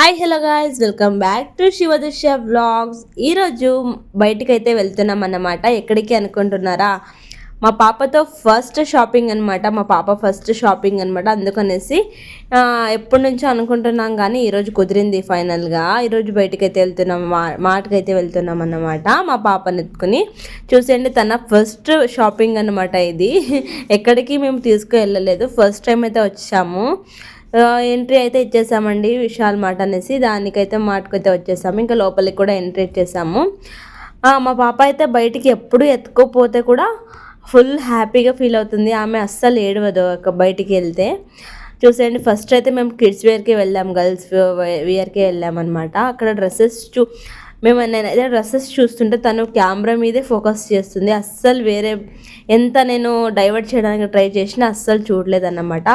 Hi hello guys welcome back to Shivadrishya vlogs ఈరోజు బయటికి అయితే వెళ్తున్నాం అన్నమాట. ఎక్కడికి అనుకుంటున్నారా? మా పాపతో ఫస్ట్ షాపింగ్ అనమాట మా పాప ఫస్ట్ షాపింగ్ అనమాట అందుకనేసి ఎప్పటి నుంచో అనుకుంటున్నాం కానీ ఈరోజు కుదిరింది ఫైనల్గా ఈరోజు బయటకైతే అయితే వెళ్తున్నాం మా మాటకైతే వెళ్తున్నాం అన్నమాట. మా పాపని ఎత్తుకుని చూసేయండి తన ఫస్ట్ షాపింగ్ అనమాట ఇది. ఎక్కడికి మేము తీసుకువెళ్ళలేదు. ఫస్ట్ టైం అయితే వచ్చాము. ఎంట్రీ అయితే ఇచ్చేసామండి విశాల్ మార్ట్ అనేసి. దానికైతే మార్ట్కి అయితే వచ్చేసాము. ఇంకా లోపలికి కూడా ఎంట్రీ ఇచ్చేసాము. మా పాప అయితే బయటికి ఎప్పుడు ఎత్తుకోపోతే కూడా ఫుల్ హ్యాపీగా ఫీల్ అవుతుంది. ఆమె అస్సలు ఏడవదు ఒక బయటికి వెళ్తే. చూసేయండి ఫస్ట్ అయితే మేము కిడ్స్ వేర్కి వెళ్ళాం. గర్ల్స్ వేర్కి వెళ్ళామన్నమాట. అనమాట అక్కడ డ్రెస్సెస్ చూ మేము నేనైతే డ్రెస్సెస్ చూస్తుంటే తను కెమెరా మీదే ఫోకస్ చేస్తుంది. అస్సలు వేరే ఎంత నేను డైవర్ట్ చేయడానికి ట్రై చేసినా అస్సలు చూడలేదన్నమాట.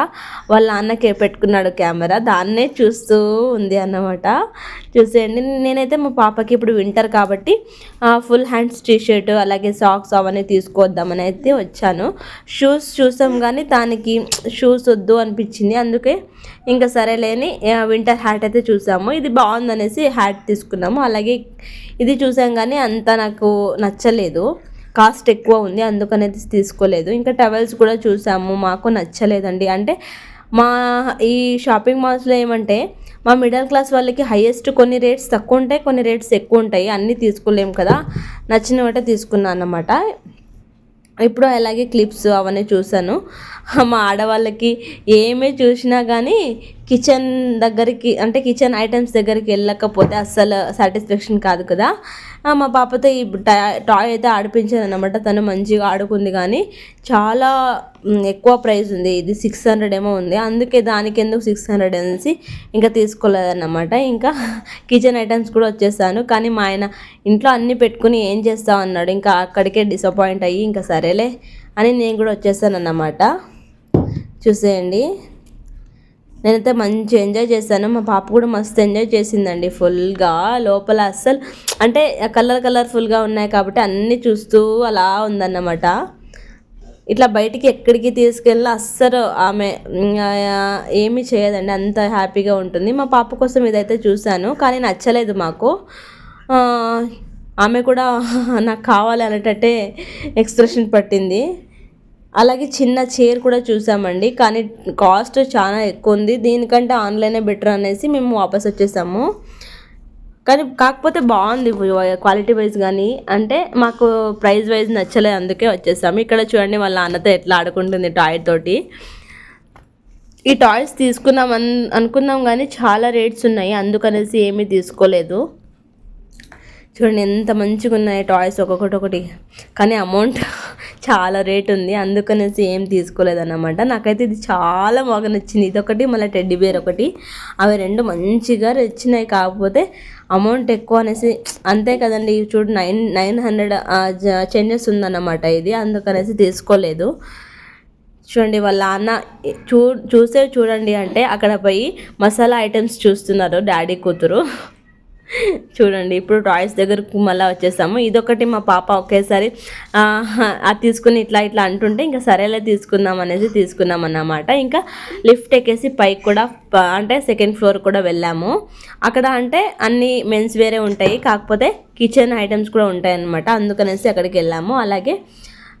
వాళ్ళ నాన్నకే పెట్టుకున్నాడు కెమెరా దాన్నే చూస్తూ ఉంది అన్నమాట. చూసేయండి. నేనైతే మా పాపకి ఇప్పుడు వింటర్ కాబట్టి ఫుల్ హ్యాండ్స్ టీ షర్ట్ అలాగే సాక్స్ అవన్నీ తీసుకొద్దామని అయితే వచ్చాను. షూస్ చూసాం కానీ దానికి షూస్ వద్దు అనిపించింది. అందుకే ఇంకా సరేలేని వింటర్ హ్యాట్ అయితే చూసాము. ఇది బాగుందనేసి హ్యాట్ తీసుకున్నాము. అలాగే ఇది చూసాం కానీ అంత నాకు నచ్చలేదు. కాస్ట్ ఎక్కువ ఉంది అందుకనేది తీసుకోలేదు. ఇంకా టవల్స్ కూడా చూసాము మాకు నచ్చలేదండి. అంటే మా ఈ షాపింగ్ మాల్స్లో ఏమంటే మా మిడిల్ క్లాస్ వాళ్ళకి హైయెస్ట్ కొన్ని రేట్స్ తక్కువ ఉంటాయి కొన్ని రేట్స్ ఎక్కువ ఉంటాయి. అన్నీ తీసుకోలేము కదా. నచ్చినవటే తీసుకున్నాను అన్నమాట. ఇప్పుడు అలాగే క్లిప్స్ అవన్నీ చూసాను. మా ఆడవాళ్ళకి ఏమీ చూసినా కానీ కిచెన్ దగ్గరికి అంటే కిచెన్ ఐటమ్స్ దగ్గరికి వెళ్ళకపోతే అస్సలు సాటిస్ఫాక్షన్ కాదు కదా. మా పాపతో ఈ టాయ్ అయితే ఆడిపించాను అనమాట తను మంచిగా ఆడుకుంది కానీ చాలా ఎక్కువ ప్రైస్ ఉంది. ఇది సిక్స్ హండ్రెడ్ ఏమో ఉంది. అందుకే దానికి ఎందుకు సిక్స్ హండ్రెడ్ అనేసి ఇంకా తీసుకోలేదన్నమాట. ఇంకా కిచెన్ ఐటమ్స్ కూడా వచ్చేసాను. కానీ మా ఆయన ఇంట్లో అన్నీ పెట్టుకుని ఏం చేస్తావు అన్నాడు. ఇంకా అక్కడికే డిసప్పాయింట్ అయ్యి ఇంకా సరేలే అని నేను కూడా వచ్చేసాను అన్నమాట చూసేయండి. నేనైతే మంచి ఎంజాయ్ చేశాను. మా పాప కూడా మస్తు ఎంజాయ్ చేసిందండి ఫుల్గా. లోపల అస్సలు అంటే కలర్ కలర్ఫుల్గా ఉన్నాయి కాబట్టి అన్నీ చూస్తూ అలా ఉందన్నమాట. ఇట్లా బయటికి ఎక్కడికి తీసుకెళ్ళినా అస్సలు ఆమె ఏమీ చేయదండి. అంత హ్యాపీగా ఉంటుంది. మా పాప కోసం ఇదైతే చూశాను. కానీ నచ్చలేదు మాకు. ఆమె కూడా నాకు కావాలి అనేటట్టే ఎక్స్ప్రెషన్ పట్టింది. అలాగే చిన్న చైర్ కూడా చూసామండి కానీ కాస్ట్ చాలా ఎక్కువ ఉంది దీనికంటే ఆన్లైనే బెటర్ అనేసి మేము వాపస్ వచ్చేసాము. కానీ కాకపోతే బాగుంది క్వాలిటీ వైజ్ కానీ. అంటే మాకు ప్రైస్ వైజ్ నచ్చలేదు అందుకే వచ్చేసాము. ఇక్కడ చూడండి వాళ్ళ నాన్నతో ఎట్లా ఆడుకుంటుంది టాయ్ తోటి. ఈ టాయ్స్ తీసుకున్నాం అన్ అనుకున్నాం కానీ చాలా రేట్స్ ఉన్నాయి అందుకనేసి ఏమీ తీసుకోలేదు. చూడండి ఎంత మంచిగా ఉన్నాయి టాయ్స్ ఒక్కొక్కటి ఒకటి. కానీ అమౌంట్ చాలా రేట్ ఉంది. అందుకనేసి ఏం తీసుకోలేదన్నమాట. నాకైతే ఇది చాలా బాగా నచ్చింది. ఇదొకటి మళ్ళీ టెడ్డీ బేర్ ఒకటి. అవి రెండు మంచిగా నచ్చినాయి. కాకపోతే అమౌంట్ ఎక్కువ అనేసి అంతే కదండి. చూడు నైన్ నైన్ హండ్రెడ్ చేంజెస్ ఉందన్నమాట ఇది. అందుకనేసి తీసుకోలేదు. చూడండి వాళ్ళ నాన్న చూ చూసే చూడండి అంటే అక్కడ పోయి మసాలా ఐటమ్స్ చూస్తున్నారు డాడీ కూతురు. చూడండి ఇప్పుడు టాయ్స్ దగ్గరకు మళ్ళీ వచ్చేసాము. ఇదొకటి మా పాప ఒకేసారి అది తీసుకుని ఇట్లా ఇట్లా అంటుంటే ఇంకా సరేలే తీసుకుందాం అనేసి తీసుకున్నాం అన్నమాట. ఇంకా లిఫ్ట్ ఎక్కేసి పైకి కూడా అంటే సెకండ్ ఫ్లోర్ కూడా వెళ్ళాము. అక్కడ అంటే అన్ని మెన్స్ వేరే ఉంటాయి కాకపోతే కిచెన్ ఐటమ్స్ కూడా ఉంటాయి అన్నమాట అందుకనేసి అక్కడికి వెళ్ళాము. అలాగే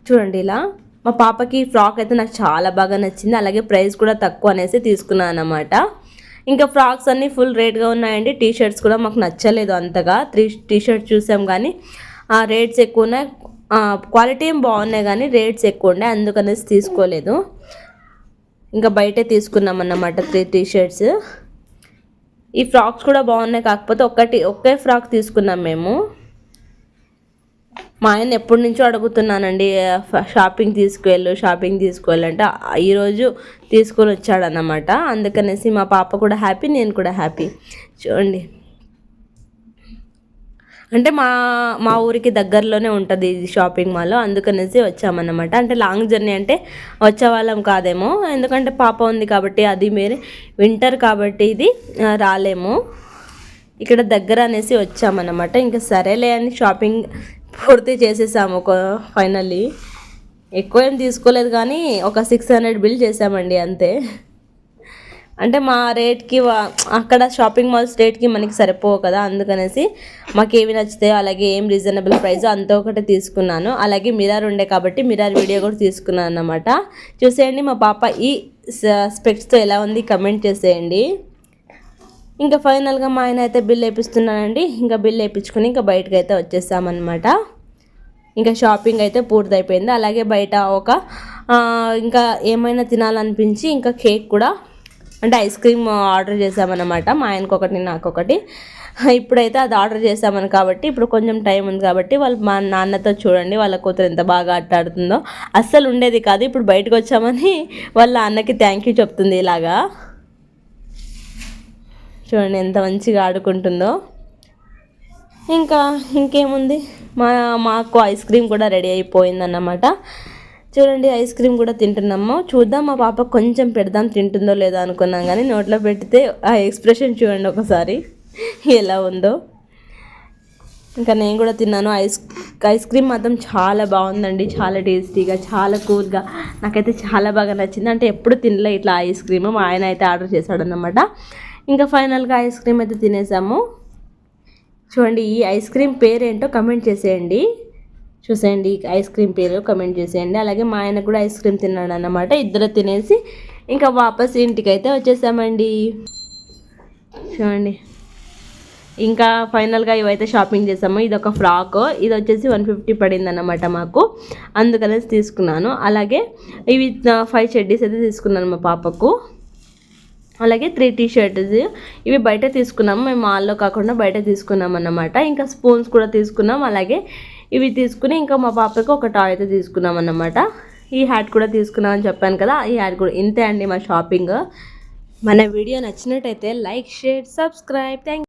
చూడండి ఇలా మా పాపకి ఫ్రాక్ అయితే నాకు చాలా బాగా నచ్చింది. అలాగే ప్రైస్ కూడా తక్కువ అనేసి తీసుకున్నాను అనమాట ఇంకా ఫ్రాక్స్ అన్నీ ఫుల్ రేట్గా ఉన్నాయండి. టీ షర్ట్స్ కూడా మాకు నచ్చలేదు అంతగా. త్రీ టీ షర్ట్స్ చూసాం కానీ ఆ రేట్స్ ఎక్కువ ఉన్నాయి. క్వాలిటీ ఏం బాగున్నాయి కానీ రేట్స్ ఎక్కువ ఉండే అందుకనేసి తీసుకోలేదు. ఇంకా బయటే తీసుకున్నాం అన్నమాట త్రీ టీ షర్ట్స్ ఈ ఫ్రాక్స్ కూడా బాగున్నాయి కాకపోతే ఒక్కటి ఒకే ఫ్రాక్ తీసుకున్నాం మేము. మా ఆయన ఎప్పటి నుంచో అడుగుతున్నానండి షాపింగ్ తీసుకువెళ్ళు షాపింగ్ తీసుకువెళ్ళంటే ఈరోజు తీసుకొని వచ్చాడన్నమాట. అందుకనేసి మా పాప కూడా హ్యాపీ నేను కూడా హ్యాపీ. చూడండి. అంటే మా మా ఊరికి దగ్గరలోనే ఉంటుంది ఇది షాపింగ్ మాల్. అందుకనేసి వచ్చామన్నమాట. అంటే లాంగ్ జర్నీ అంటే వచ్చేవాళ్ళం కాదేమో. ఎందుకంటే పాప ఉంది కాబట్టి అది మీరే వింటర్ కాబట్టి ఇది రాలేము. ఇక్కడ దగ్గర అనేసి వచ్చామన్నమాట. ఇంకా సరేలే అని షాపింగ్ పూర్తి చేసేసాము ఒక ఫైనల్లీ. ఎక్కువ ఏం తీసుకోలేదు కానీ ఒక సిక్స్ హండ్రెడ్ బిల్ చేసామండి అంతే. అంటే మా రేట్కి అక్కడ షాపింగ్ మాల్స్ రేట్కి మనకి సరిపోవు కదా అందుకనేసి మాకు ఏవి నచ్చుతాయో అలాగే ఏం రీజనబుల్ ప్రైస్ అంత ఒకటి తీసుకున్నాను. అలాగే మిరార్ ఉండే కాబట్టి మిరార్ వీడియో కూడా తీసుకున్నాను అన్నమాట చూసేయండి మా పాప ఈ స్పెక్ట్స్తో ఎలా ఉంది కమెంట్ చేసేయండి. ఇంకా ఫైనల్గా మా ఆయన అయితే బిల్ వేపిస్తున్నానండి ఇంకా బిల్ వేయించుకుని ఇంకా బయటకు అయితే వచ్చేసామన్నమాట. ఇంకా షాపింగ్ అయితే పూర్తయిపోయింది. అలాగే బయట ఒక ఇంకా ఏమైనా తినాలనిపించి ఇంకా కేక్ కూడా అంటే ఐస్ క్రీమ్ ఆర్డర్ చేసామన్నమాట మా ఆయనకు ఒకటి నాకు ఒకటి ఇప్పుడైతే అది ఆర్డర్ చేసామని కాబట్టి ఇప్పుడు కొంచెం టైం ఉంది కాబట్టి వాళ్ళు మా నాన్నతో చూడండి వాళ్ళ కూతురు ఎంత బాగా ఆటాడుతుందో అస్సలు ఉండేది కాదు. ఇప్పుడు బయటకు వచ్చామని వాళ్ళ అన్నకి థ్యాంక్ యూ చెప్తుంది ఇలాగా. చూడండి ఎంత మంచిగా ఆడుకుంటుందో. ఇంకా ఇంకేముంది? మా మాకు ఐస్ క్రీమ్ కూడా రెడీ అయిపోయిందన్నమాట. చూడండి ఐస్ క్రీమ్ కూడా తింటున్నాము. చూద్దాం మా పాప కొంచెం పెడదాం తింటుందో లేదో అనుకున్నాం కానీ నోట్లో పెడితే ఆ ఎక్స్ప్రెషన్ చూడండి ఒకసారి ఎలా ఉందో. ఇంకా నేను కూడా తిన్నాను. ఐస్ ఐస్ క్రీమ్ మాత్రం చాలా బాగుందండి. చాలా టేస్టీగా చాలా కూల్గా. నాకైతే చాలా బాగా నచ్చింది. అంటే ఎప్పుడు తినలే ఇట్లా ఐస్ క్రీమ్. మా ఆయన అయితే ఆర్డర్ చేశాడనమాట ఇంకా ఫైనల్గా ఐస్ క్రీమ్ అయితే తినేసాము. చూడండి ఈ ఐస్ క్రీమ్ పేరేంటో కమెంట్ చేసేయండి. చూసేయండి ఈ ఐస్ క్రీమ్ పేరు కమెంట్ చేసేయండి. అలాగే మా ఆయన కూడా ఐస్ క్రీమ్ తిన్నాడు అన్నమాట. ఇద్దరు తినేసి ఇంకా వాపస్ ఇంటికి అయితే వచ్చేసామండి. చూడండి. ఇంకా ఫైనల్గా ఇవైతే షాపింగ్ చేసాము. ఇది ఒక ఫ్రాక్. ఇది వచ్చేసి వన్ ఫిఫ్టీ పడింది అన్నమాట మాకు. అందుకనేసి తీసుకున్నాను. అలాగే ఇవి ఫైవ్ చెడ్డీస్ అయితే తీసుకున్నాను మా పాపకు. అలాగే త్రీ టీ షర్ట్స్ ఇవి బయట తీసుకున్నాము. మేము మాల్లో కాకుండా బయట తీసుకున్నాం అన్నమాట ఇంకా స్పూన్స్ కూడా తీసుకున్నాం. అలాగే ఇవి తీసుకుని ఇంకా మా పాపకి ఒక టాయ్ అయితే తీసుకున్నాం అన్నమాట ఈ హ్యాట్ కూడా తీసుకున్నామని చెప్పాను కదా ఈ హ్యాట్ కూడా ఇంతే అండి మా షాపింగ్. మన వీడియో నచ్చినట్టయితే లైక్ షేర్ సబ్స్క్రైబ్. థ్యాంక్